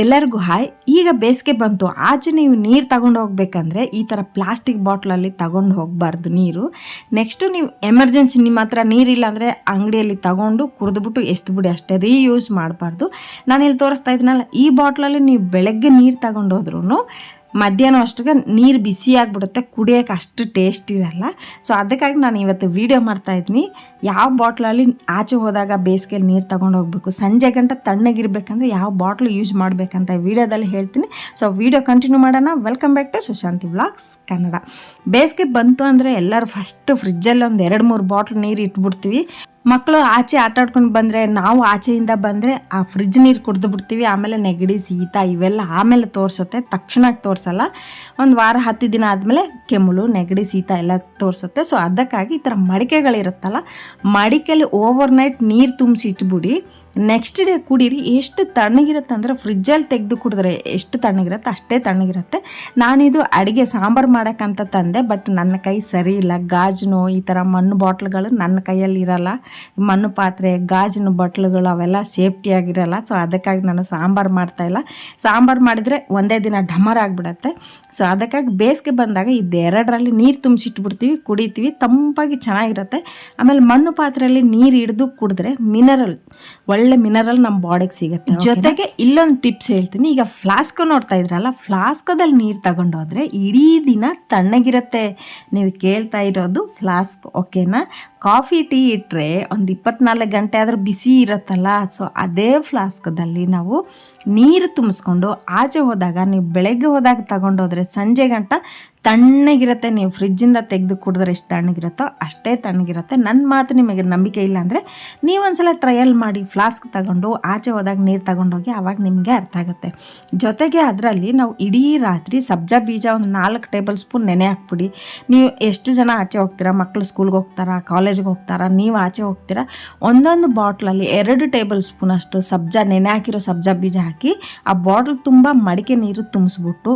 ಎಲ್ಲರಿಗೂ ಹಾಯ್. ಈಗ ಬೇಸಿಗೆ ಬಂತು. ಆಚೆ ನೀವು ನೀರು ತಗೊಂಡು ಹೋಗ್ಬೇಕಂದ್ರೆ ಈ ಥರ ಪ್ಲಾಸ್ಟಿಕ್ ಬಾಟ್ಲಲ್ಲಿ ತಗೊಂಡು ಹೋಗಬಾರ್ದು ನೀರು. ನೆಕ್ಸ್ಟು ನೀವು ಎಮರ್ಜೆನ್ಸಿ ನಿಮ್ಮ ಹತ್ರ ನೀರಿಲ್ಲ ಅಂದರೆ ಅಂಗಡಿಯಲ್ಲಿ ತಗೊಂಡು ಕುಡಿದ್ಬಿಟ್ಟು ಎಷ್ಟು ಬಿಡಿ ಅಷ್ಟೇ ರೀಯೂಸ್ ಮಾಡಬಾರ್ದು. ನಾನು ಇಲ್ಲಿ ತೋರಿಸ್ತಾ ಇದ್ದೀನಲ್ಲ, ಈ ಬಾಟ್ಲಲ್ಲಿ ನೀವು ಬೆಳಗ್ಗೆ ನೀರು ತಗೊಂಡು ಮಧ್ಯಾಹ್ನ ಅಷ್ಟಕ್ಕೆ ನೀರು ಬಿಸಿ ಆಗಿಬಿಡುತ್ತೆ ಕುಡಿಯೋಕೆ ಅಷ್ಟು ಟೇಸ್ಟ್ ಇರಲ್ಲ. ಸೊ ಅದಕ್ಕಾಗಿ ನಾನು ಇವತ್ತು ವೀಡಿಯೋ ಮಾಡ್ತಾ ಇದ್ದೀನಿ ಯಾವ ಬಾಟ್ಲಲ್ಲಿ ಆಚೆ ಹೋದಾಗ ಬೇಸಿಗೆಯಲ್ಲಿ ನೀರು ತಗೊಂಡು ಹೋಗ್ಬೇಕು, ಸಂಜೆ ಗಂಟ ತಣ್ಣಗಿರ್ಬೇಕಂದ್ರೆ ಯಾವ ಬಾಟ್ಲು ಯೂಸ್ ಮಾಡಬೇಕಂತ ವೀಡಿಯೋದಲ್ಲಿ ಹೇಳ್ತೀನಿ. ಸೊ ವೀಡಿಯೋ ಕಂಟಿನ್ಯೂ ಮಾಡೋಣ. Welcome back to Sushanti vlogs Kannada ಬೇಸಿಗೆ ಬಂತು ಅಂದರೆ ಎಲ್ಲರೂ ಫಸ್ಟ್ ಫ್ರಿಜ್ಜಲ್ಲಿ ಒಂದು ಎರಡು ಮೂರು ಬಾಟ್ಲ್ ನೀರು ಇಟ್ಬಿಡ್ತೀವಿ. ಮಕ್ಕಳು ಆಚೆ ಆಟ ಆಡ್ಕೊಂಡು ಬಂದರೆ, ನಾವು ಆಚೆಯಿಂದ ಬಂದರೆ ಆ ಫ್ರಿಜ್ ನೀರು ಕುಡ್ದು ಬಿಡ್ತೀವಿ, ಆಮೇಲೆ ನೆಗಡಿ, ಶೀತ ಇವೆಲ್ಲ ಆಮೇಲೆ ತೋರಿಸುತ್ತೆ ತಕ್ಷಣಕ್ಕೆ ತೋರಿಸಲ್ಲ. ಒಂದು ವಾರ, ಹತ್ತು ದಿನ ಆದಮೇಲೆ ಕೆಮ್ಮಳು, ನೆಗಡಿ, ಶೀತ ಎಲ್ಲ ತೋರಿಸುತ್ತೆ. ಸೊ ಅದಕ್ಕಾಗಿ ಈ ಥರ ಮಡಿಕೆಗಳಿರುತ್ತಲ್ಲ ಮಡಿಕೆಯಲ್ಲಿ ಓವರ್ ನೈಟ್ ನೀರು ತುಂಬಿಸಿ ಇಟ್ಬಿಡಿ. ನೆಕ್ಸ್ಟ್ ಡೇ ಕುಡೀರಿ, ಎಷ್ಟು ತಣ್ಣಗಿರುತ್ತೆ ಅಂದರೆ ಫ್ರಿಜ್ಜಲ್ಲಿ ತೆಗೆದು ಕುಡಿದ್ರೆ ಎಷ್ಟು ತಣ್ಣಗಿರುತ್ತೆ, ಅಷ್ಟೇ ತಣ್ಣಗಿರುತ್ತೆ. ನಾನಿದು ಅಡುಗೆ ಸಾಂಬಾರು ಮಾಡೋಕ್ಕಂತ ತಂದೆ ಬಟ್ ನನ್ನ ಕೈ ಸರಿ ಇಲ್ಲ. ಗಾಜನು, ಈ ಥರ ಮಣ್ಣು ಬಾಟ್ಲುಗಳು ನನ್ನ ಕೈಯಲ್ಲಿ ಇರಲ್ಲ. ಮಣ್ಣು ಪಾತ್ರೆ, ಗಾಜಿನ ಬಾಟ್ಲುಗಳು ಅವೆಲ್ಲ ಸೇಫ್ಟಿಯಾಗಿರಲ್ಲ ಸೊ ಅದಕ್ಕಾಗಿ ನಾನು ಸಾಂಬಾರು ಮಾಡ್ತಾಯಿಲ್ಲ ಸಾಂಬಾರು ಮಾಡಿದರೆ ಒಂದೇ ದಿನ ಢಮರ್ ಆಗಿಬಿಡತ್ತೆ. ಸೊ ಅದಕ್ಕಾಗಿ ಬೇಸಿಗೆ ಬಂದಾಗ ಇದೆರಡರಲ್ಲಿ ನೀರು ತುಂಬಿಸಿಟ್ಬಿಡ್ತೀವಿ, ಕುಡಿತೀವಿ, ತಂಪಾಗಿ ಚೆನ್ನಾಗಿರುತ್ತೆ. ಆಮೇಲೆ ಮಣ್ಣು ಪಾತ್ರೆಯಲ್ಲಿ ನೀರು ಹಿಡಿದು ಕುಡಿದ್ರೆ ಮಿನರಲ್ ಒಳ್ಳೆ ಮಿನರಲ್ ನಮ್ಮ ಬಾಡಿಗೆ ಸಿಗುತ್ತೆ ಜೊತೆಗೆ ಇಲ್ಲೊಂದು ಟಿಪ್ಸ್ ಹೇಳ್ತೀನಿ. ಈಗ ಫ್ಲಾಸ್ಕ್ ನೋಡ್ತಾ ಇದ್ರಲ್ಲ ಫ್ಲಾಸ್ಕದಲ್ಲಿ ನೀರು ತಗೊಂಡೋದ್ರೆ ಇಡೀ ದಿನ ತಣ್ಣಗಿರುತ್ತೆ. ನೀವು ಕೇಳ್ತಾ ಇರೋದು ಫ್ಲಾಸ್ಕ್ ಓಕೆನಾ ಕಾಫಿ, ಟೀ ಇಟ್ಟರೆ ಒಂದು ಇಪ್ಪತ್ನಾಲ್ಕು ಗಂಟೆ ಆದರೂ ಬಿಸಿ ಇರುತ್ತಲ್ಲ ಸೊ ಅದೇ ಫ್ಲಾಸ್ಕದಲ್ಲಿ ನಾವು ನೀರು ತುಂಬಿಸ್ಕೊಂಡು ಆಚೆ ಹೋದಾಗ, ನೀವು ಬೆಳಗ್ಗೆ ಹೋದಾಗ ತಗೊಂಡೋದ್ರೆ ಸಂಜೆ ಗಂಟ ತಣ್ಣಗಿರುತ್ತೆ, ನೀವು ಫ್ರಿಜ್ಜಿಂದ ತೆಗೆದು ಕುಡಿದ್ರೆ ಎಷ್ಟು ತಣ್ಣಗಿರುತ್ತೋ ಅಷ್ಟೇ ತಣ್ಣಗಿರುತ್ತೆ. ನನ್ನ ಮಾತು ನಿಮಗೆ ನಂಬಿಕೆ ಇಲ್ಲ ಅಂದರೆ ನೀವು ಒಂದ್ಸಲ ಟ್ರಯಲ್ ಮಾಡಿ ಫ್ಲಾಸ್ಕ್ ತಗೊಂಡು ಆಚೆ ಹೋದಾಗ ನೀರು ತಗೊಂಡೋಗಿ ಆವಾಗ ನಿಮಗೆ ಅರ್ಥ ಆಗುತ್ತೆ. ಜೊತೆಗೆ ಅದರಲ್ಲಿ ನಾವು ಇಡೀ ರಾತ್ರಿ ಸಬ್ಜಾ ಬೀಜ ಒಂದು ನಾಲ್ಕು ಟೇಬಲ್ ಸ್ಪೂನ್ ನೆನೆ ಹಾಕ್ಬಿಡಿ. ನೀವು ಎಷ್ಟು ಜನ ಆಚೆ ಹೋಗ್ತೀರಾ? ಮಕ್ಕಳು ಸ್ಕೂಲ್ಗೆ ಹೋಗ್ತಾರಾ? ಕಾಲೇಜ್ಗೆ ಹೋಗ್ತಾರಾ? ನೀವು ಆಚೆ ಹೋಗ್ತೀರಾ? ಒಂದೊಂದು ಬಾಟ್ಲಲ್ಲಿ ಎರಡು ಟೇಬಲ್ ಸ್ಪೂನ್ ಅಷ್ಟು ಸಬ್ಜಾ ನೆನೆ ಹಾಕಿರೋ ಸಬ್ಜಾ ಬೀಜ ಹಾಕಿ ಆ ಬಾಟ್ಲ್ ತುಂಬ ಮಡಿಕೆ ನೀರು ತುಂಬಿಸ್ಬಿಟ್ಟು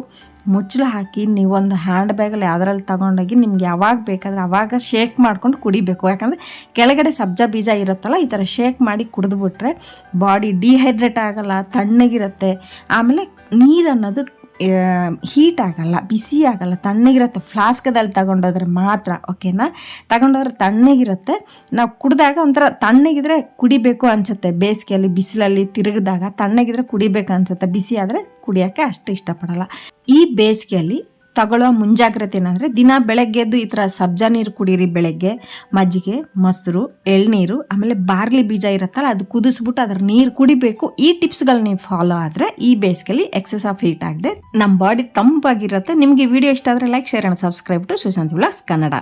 ಮುಚ್ಚಳ ಹಾಕಿ ನೀವು ಒಂದು ಹ್ಯಾಂಡ್ ಬ್ಯಾಗಲ್ಲಿ ಯಾವ್ದ್ರಲ್ಲಿ ತಗೊಂಡೋಗಿ ನಿಮ್ಗೆ ಯಾವಾಗ ಬೇಕಾದ್ರೆ ಅವಾಗ ಶೇಕ್ ಮಾಡ್ಕೊಂಡು ಕುಡಿಬೇಕು. ಯಾಕಂದರೆ ಕೆಳಗಡೆ ಸಬ್ಜಾ ಬೀಜ ಇರುತ್ತಲ್ಲ, ಈ ಥರ ಶೇಕ್ ಮಾಡಿ ಕುಡಿದ್ಬಿಟ್ರೆ ಬಾಡಿ ಡಿಹೈಡ್ರೇಟ್ ಆಗಲ್ಲ, ತಣ್ಣಗಿರುತ್ತೆ. ಆಮೇಲೆ ನೀರು ಅನ್ನೋದು ಹೀಟ್ ಆಗಲ್ಲ ಬಿಸಿ ಆಗಲ್ಲ, ತಣ್ಣಗಿರುತ್ತೆ. ಫ್ಲಾಸ್ಕದಲ್ಲಿ ತಗೊಂಡೋದ್ರೆ ಮಾತ್ರ ಓಕೆನಾ ತಗೊಂಡೋದ್ರೆ ತಣ್ಣಗಿರುತ್ತೆ. ನಾವು ಕುಡಿದಾಗ ಒಂಥರ ತಣ್ಣಗಿದ್ರೆ ಕುಡಿಬೇಕು ಅನಿಸುತ್ತೆ. ಬೇಸಿಗೆಯಲ್ಲಿ, ಬಿಸಿಲಲ್ಲಿ ತಿರುಗಿದಾಗ ತಣ್ಣಗಿದ್ರೆ ಕುಡಿಬೇಕು ಅನಿಸುತ್ತೆ. ಬಿಸಿ ಆದರೆ ಕುಡಿಯೋಕ್ಕೆ ಅಷ್ಟು ಇಷ್ಟಪಡಲ್ಲ. ಈ ಬೇಸಿಗೆಯಲ್ಲಿ ತಗೊಳ್ಳೋ ಮುಂಜಾಗ್ರತೆ ಏನಂದರೆ ದಿನ ಬೆಳಗ್ಗೆದ್ದು ಈ ಥರ ಸಬ್ಜಾ ನೀರು ಕುಡೀರಿ ಬೆಳಗ್ಗೆ, ಮಜ್ಜಿಗೆ, ಮೊಸರು, ಎಳ್ನೀರು, ಆಮೇಲೆ ಬಾರ್ಲಿ ಬೀಜ ಇರುತ್ತಲ್ಲ ಅದು ಕುದಿಸ್ಬಿಟ್ಟು ಅದ್ರ ನೀರು ಕುಡಿಬೇಕು. ಈ ಟಿಪ್ಸ್ಗಳು ನೀವು ಫಾಲೋ ಆದರೆ ಈ ಬೇಸಿಗೆಲಿ ಎಕ್ಸಸ್ ಆಫ್ ಹೀಟ್ ಆಗದೆ ನಮ್ಮ ಬಾಡಿ ತಂಪಾಗಿರುತ್ತೆ. ನಿಮಗೆ ವಿಡಿಯೋ ಇಷ್ಟ ಆದರೆ like, share and subscribe to Sushant Vilas Kannada.